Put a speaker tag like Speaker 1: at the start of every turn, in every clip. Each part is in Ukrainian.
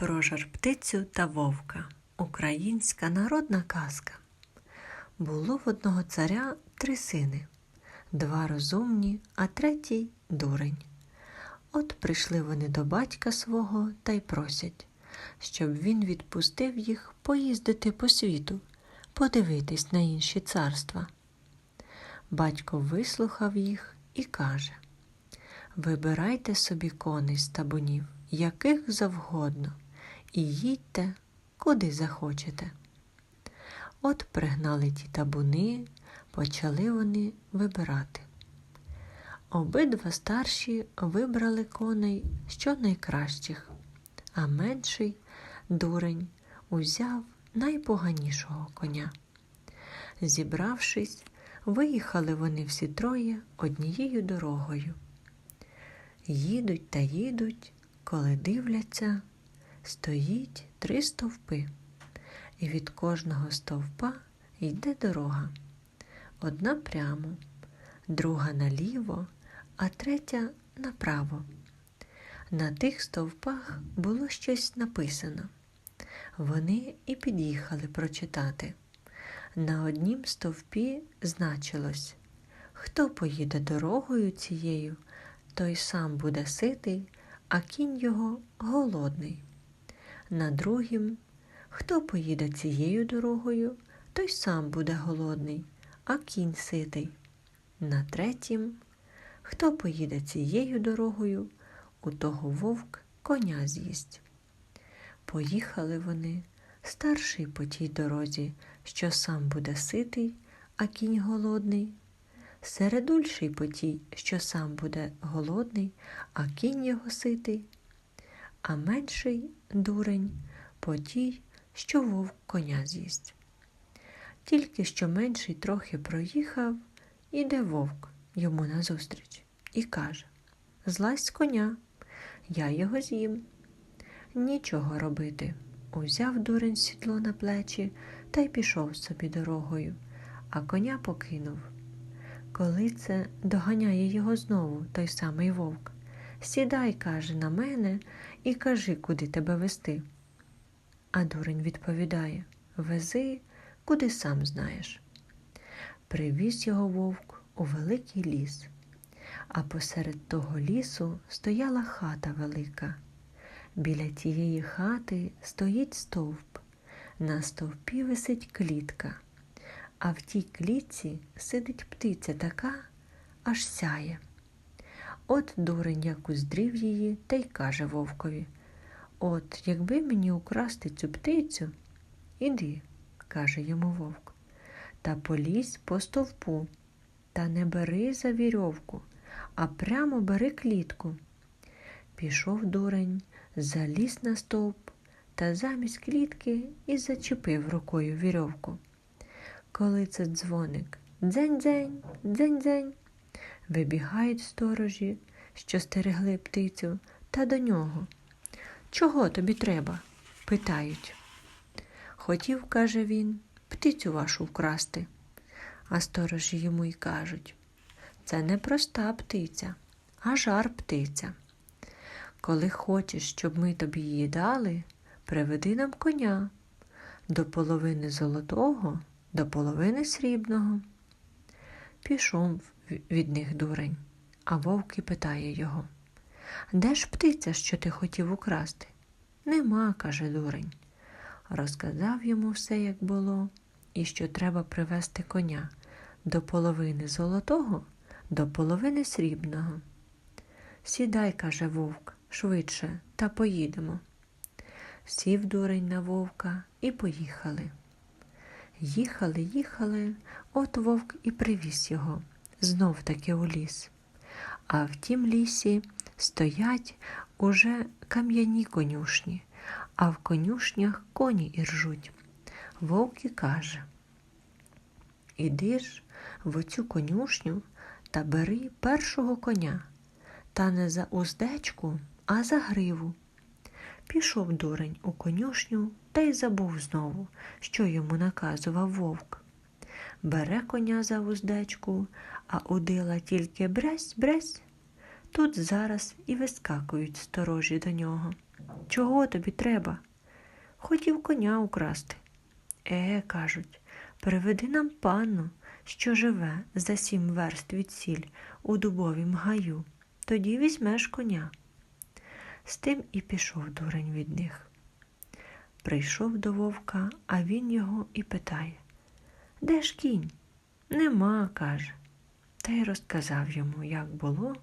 Speaker 1: Про жар-птицю та вовка. Українська народна казка. Було в одного царя три сини, два розумні, а третій дурень. От прийшли вони до батька свого та й просять, щоб він відпустив їх поїздити по світу, подивитись на інші царства. Батько вислухав їх і каже: Вибирайте собі коней з табунів, яких завгодно, і їдьте, куди захочете. От пригнали ті табуни, почали вони вибирати. Обидва старші вибрали коней що найкращих, а менший дурень узяв найпоганішого коня. Зібравшись, виїхали вони всі троє однією дорогою. Їдуть та їдуть, коли дивляться, стоїть три стовпи, і від кожного стовпа йде дорога. Одна прямо, друга наліво, а третя направо. На тих стовпах було щось написано. Вони і під'їхали прочитати. На однім стовпі значилось Хто поїде дорогою цією, той сам буде ситий, а кінь його голодний. На другім Хто поїде цією дорогою, той сам буде голодний, а кінь ситий. На третім. Хто поїде цією дорогою, у того вовк коня з'їсть. Поїхали вони, старший по тій дорозі, що сам буде ситий, а кінь голодний, середульший по тій, що сам буде голодний, а кінь його ситий, а менший дурень по тій, що вовк коня з'їсть. Тільки що менший трохи проїхав, іде вовк йому назустріч і каже Злазь з коня, я його з'їм. Нічого робити. Узяв дурень сідло на плечі та й пішов собі дорогою, а коня покинув. Коли це доганяє його знову той самий вовк. Сідай, каже, на мене і кажи, куди тебе вести. А дурень відповідає Вези, куди сам знаєш. Привіз його вовк у великий ліс, а посеред того лісу стояла хата велика. Біля тієї хати стоїть стовп, на стовпі висить клітка, а в тій клітці сидить птиця така, аж сяє. От дурень як уздрів її та й каже вовкові От, якби мені украсти цю птицю, іди, каже йому вовк, та полізь по стовпу, та не бери за вірьовку, а прямо бери клітку. Пішов дурень, заліз на стовп та замість клітки і зачепив рукою вірьовку. Коли це дзвоник дзень-дзень, дзень-дзень, вибігають сторожі, що стерегли птицю, та до нього. Чого тобі треба? питають. Хотів, каже він, птицю вашу вкрасти. А сторожі йому й кажуть це не проста птиця, а жар птиця. Коли хочеш, щоб ми тобі її дали, приведи нам коня до половини золотого, до половини срібного. Пішов від них дурень, а вовк і питає його Де ж птиця, що ти хотів украсти? Нема, каже дурень. Розказав йому все, як було, і що треба привезти коня до половини золотого, до половини срібного. Сідай, каже вовк, швидше, та поїдемо. Сів дурень на вовка і поїхали. Їхали, їхали, от вовк і привіз його знов таки у ліс. А в тім лісі стоять уже кам'яні конюшні, а в конюшнях коні іржуть. Вовк і каже Іди ж в оцю конюшню та бери першого коня, та не за уздечку, а за гриву. Пішов дурень у конюшню та й забув знову, що йому наказував вовк. Бере коня за вуздечку, а удила тільки бресь бресь. Тут зараз і вискакують сторожі до нього. Чого тобі треба? Хотів коня украсти. Е, кажуть, приведи нам панну, що живе за сім верст від сіль у дубовім гаю, тоді візьмеш коня. З тим і пішов дурень від них. Прийшов до вовка, а він його і питає Де ж кінь? Нема, каже. Та й розказав йому, як було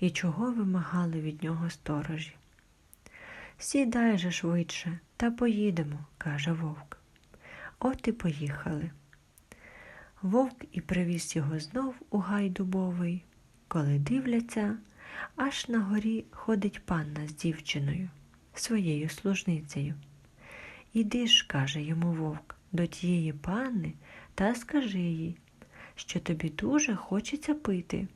Speaker 1: і чого вимагали від нього сторожі. Сідай же швидше та поїдемо, каже вовк. От і поїхали. Вовк і привіз його знов у гай дубовий. Коли дивляться, аж на горі ходить панна з дівчиною, своєю служницею. Іди ж, каже йому вовк, до тієї панни та скажи їй, що тобі дуже хочеться пити.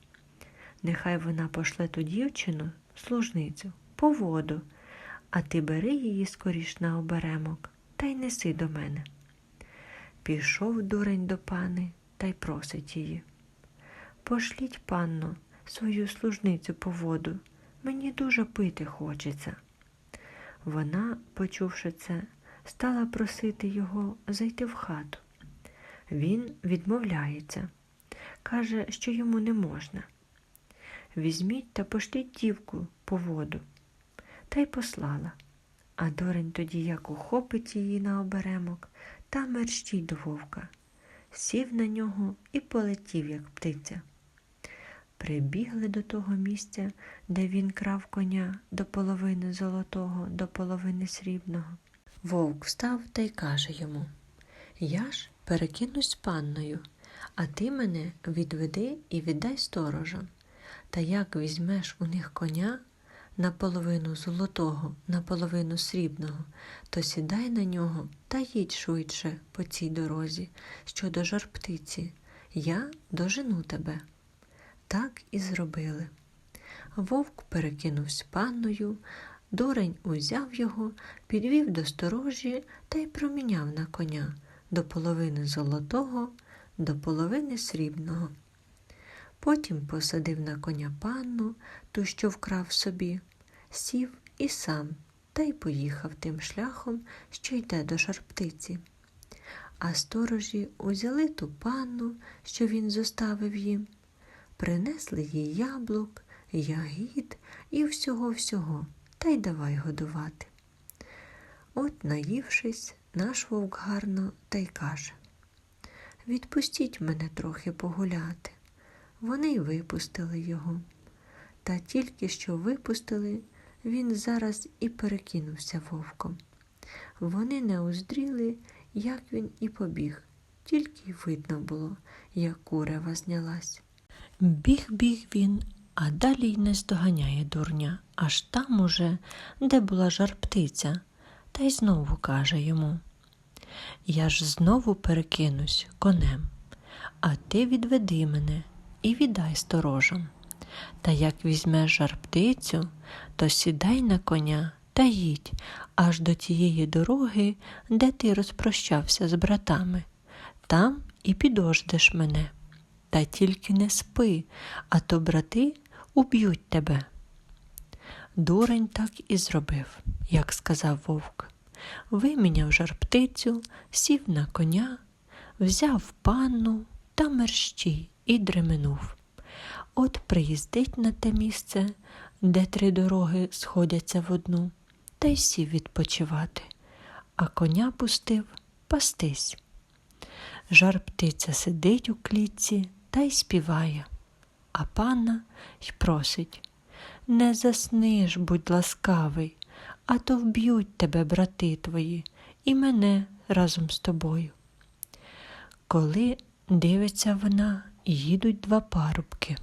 Speaker 1: Нехай вона пошле ту дівчину, служницю, по воду, а ти бери її скоріш на оберемок та й неси до мене. Пішов дурень до пани та й просить її. Пошліть, панно, свою служницю по воду, мені дуже пити хочеться. Вона, почувши це, стала просити його зайти в хату. Він відмовляється, каже, що йому не можна. Візьміть та пошліть дівку по воду. Та й послала. А дурень тоді як ухопить її на оберемок та мерщій до вовка, сів на нього і полетів, як птиця. Прибігли до того місця, де він крав коня до половини золотого, до половини срібного. Вовк встав та й каже йому Я ж перекинусь панною, а ти мене відведи і віддай сторожам. Та як візьмеш у них коня наполовину золотого, наполовину срібного, то сідай на нього та їдь швидше по цій дорозі, що до жар-птиці. Я дожену тебе. Так і зробили. Вовк перекинувся панною, дурень узяв його, підвів до сторожі та й проміняв на коня до половини золотого, до половини срібного. Потім посадив на коня панну, ту, що вкрав собі, сів і сам та й поїхав тим шляхом, що йде до шарптиці. А сторожі узяли ту панну, що він зоставив їм, принесли їй яблук, ягід і всього-всього, та й давай годувати. От, наївшись, наш вовк гарно та й каже Відпустіть мене трохи погуляти. Вони й випустили його. Та тільки що випустили, він зараз і перекинувся вовком. Вони не уздріли, як він і побіг, тільки й видно було, як курева знялась. Біг біг він, а далі й не здоганяє дурня, аж там уже, де була жар птиця, та й знову каже йому Я ж знову перекинусь конем, а ти відведи мене і віддай сторожам. Та як візьмеш жар птицю, то сідай на коня та їдь аж до тієї дороги, де ти розпрощався з братами. Там і підождеш мене. Та тільки не спи, а то брати уб'ють тебе. Дурень так і зробив, як сказав вовк. Виміняв жар птицю, сів на коня, взяв панну та мерщій і дременув. От приїздить на те місце, де три дороги сходяться в одну, та й сів відпочивати, а коня пустив пастись. Жар птиця сидить у клітці та й співає, а панна й просить не засниш, будь ласкавий, а то вб'ють тебе, брати твої, і мене разом з тобою. Коли дивиться вона, їдуть два парубки.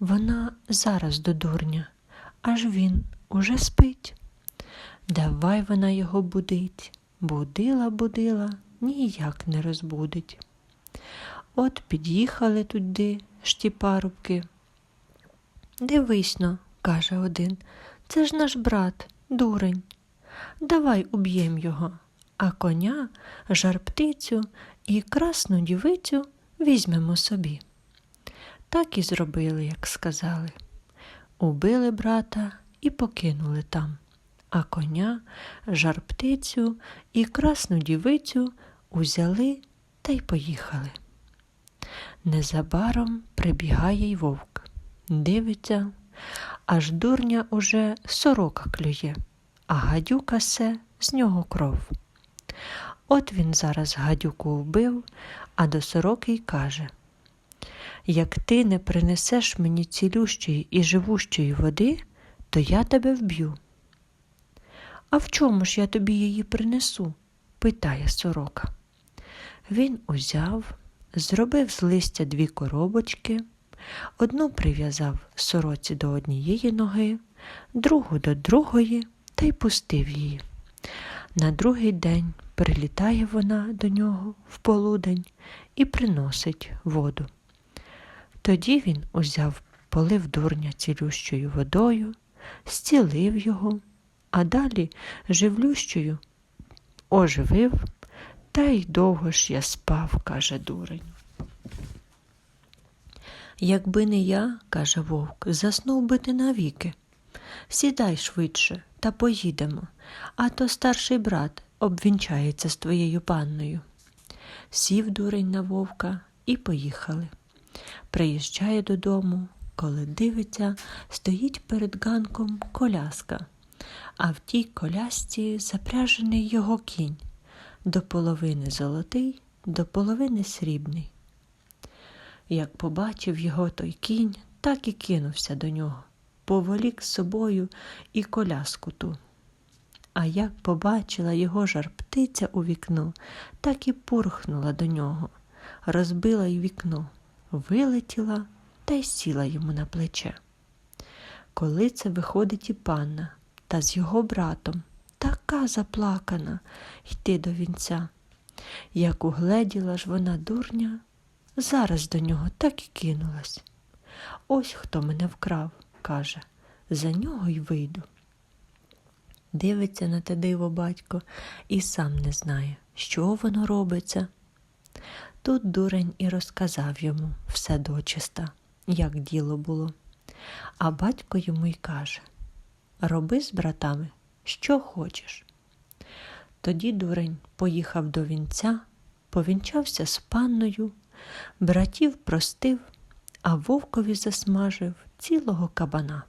Speaker 1: Вона зараз до дурня, аж він уже спить. Давай вона його будить, будила, будила, ніяк не розбудить. От під'їхали туди ж ті парубки. Дивись но, каже один, це ж наш брат, дурень. Давай уб'єм його, а коня, жар птицю і красну дівицю візьмемо собі. Так і зробили, як сказали. Убили брата і покинули там, а коня, жар птицю і красну дівицю узяли та й поїхали. Незабаром прибігає й вовк, дивиться, аж дурня уже сорока клює, а гадюка се з нього кров. От він зараз гадюку вбив, а до сороки й каже Як ти не принесеш мені цілющої і живущої води, то я тебе вб'ю. А в чому ж я тобі її принесу? питає сорока. Він узяв, зробив з листя дві коробочки, одну прив'язав сороці до однієї ноги, другу до другої та й пустив її. На другий день прилітає вона до нього в полудень і приносить воду. Тоді він узяв, полив дурня цілющою водою, зцілив його, а далі живлющою оживив, та й довго ж я спав, каже дурень. Якби не я, каже вовк, заснув би ти навіки. Сідай швидше та поїдемо, а то старший брат обвінчається з твоєю панною. Сів дурень на вовка і поїхали. Приїжджає додому, коли дивиться, стоїть перед ганком коляска, а в тій колясці запряжений його кінь, до половини золотий, до половини срібний. Як побачив його той кінь, так і кинувся до нього, поволік з собою і коляску ту. А як побачила його жар птиця у вікно, так і пурхнула до нього, розбила й вікно, вилетіла та й сіла йому на плече. Коли це виходить і панна, та з його братом, така заплакана йти до вінця. Як угледіла ж вона дурня, зараз до нього так і кинулась. Ось хто мене вкрав, каже, за нього й вийду. Дивиться на те диво батько і сам не знає, що воно робиться. Тут дурень і розказав йому все дочиста, як діло було. А батько йому й каже Роби з братами, що хочеш. Тоді дурень поїхав до вінця, повінчався з панною, братів простив, а вовкові засмажив цілого кабана.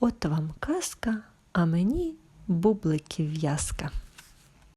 Speaker 1: От вам казка, а мені бубликів в'язка.